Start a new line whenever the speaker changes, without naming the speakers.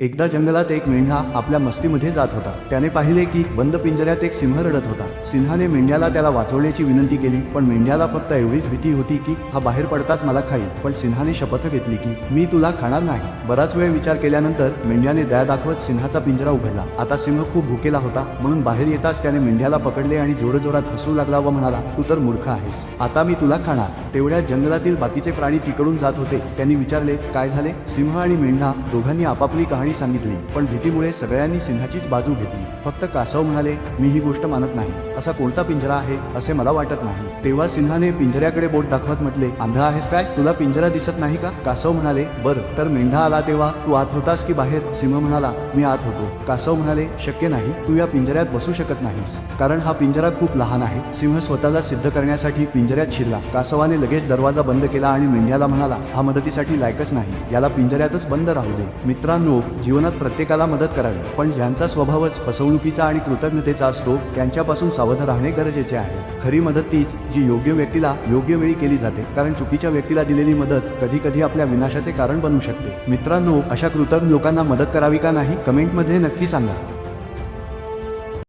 एकदा जंगलात एक मेंढा आपल्या मस्तीमध्ये जात होता. त्याने पाहिले की बंद पिंजऱ्यात एक सिंह रडत होता. सिंहाने मेंढ्याला त्याला वाचवण्याची विनंती केली पण मेंढ्याला फक्त एवढीच भीती होती की हा बाहेर पडताच मला खाईल. पण सिंहाने शपथ घेतली की मी तुला खाणार नाही. बराच वेळ विचार केल्यानंतर मेंढ्याने दया दाखवत सिंहाचा पिंजरा उघडला. आता सिंह खूप भुकेला होता म्हणून बाहेर येताच त्याने मेंढ्याला पकडले आणि जोरजोरात हसू लागला व म्हणाला तू तर मूर्ख आहेस. आता मी तुला खाणार. तेवढ्या जंगलातील बाकीचे प्राणी तिकडून जात होते. त्यांनी विचारले काय झाले? सिंह आणि मेंढा दोघांनी आपापली कहाणी सांगितली पण भीतीमुळे सगळ्यांनी सिंहाचीच बाजू घेतली. फक्त कासव म्हणाले मी ही गोष्ट मानत नाही. असा कोणता पिंजरा आहे असे मला वाटत नाही. तेव्हा सिंहाने पिंजऱ्याकडे बोट दाखवत म्हटले आंधळा आहेस काय? तुला पिंजरा दिसत नाही का? कासव म्हणाले बर तर मेंढा आला तेव्हा तू आत होतास की बाहेर? सिंह म्हणाला मी आत होतो. कासव म्हणाले शक्य नाही तू या पिंजऱ्यात बसू शकत नाहीस कारण हा पिंजरा खूप लहान आहे. सिंह स्वतःला सिद्ध करण्यासाठी पिंजऱ्यात शिरला. कासवाने लगेच दरवाजा बंद केला आणि मेंढ्याला म्हणाला हा मदतीसाठी लायकच नाही याला पिंजऱ्यातच बंद राहू दे. मित्रांनो जीवनात प्रत्येकाला मदत करावी. पण ज्यांचा स्वभावच फसवणुकीचा आणि कृतज्ञतेचा असतो त्यांच्यापासून सावध राहणे गरजेचे आहे. खरी मदत तीच जी योग्य व्यक्तीला योग्य वेळी केली जाते. कारण चुकीच्या व्यक्तीला दिलेली मदत कधी कधी आपल्या विनाशाचे कारण बनू शकते. मित्रांनो अशा कृतज्ञ लोकांना मदत करावी का नाही? कमेंटमध्ये नक्की सांगा.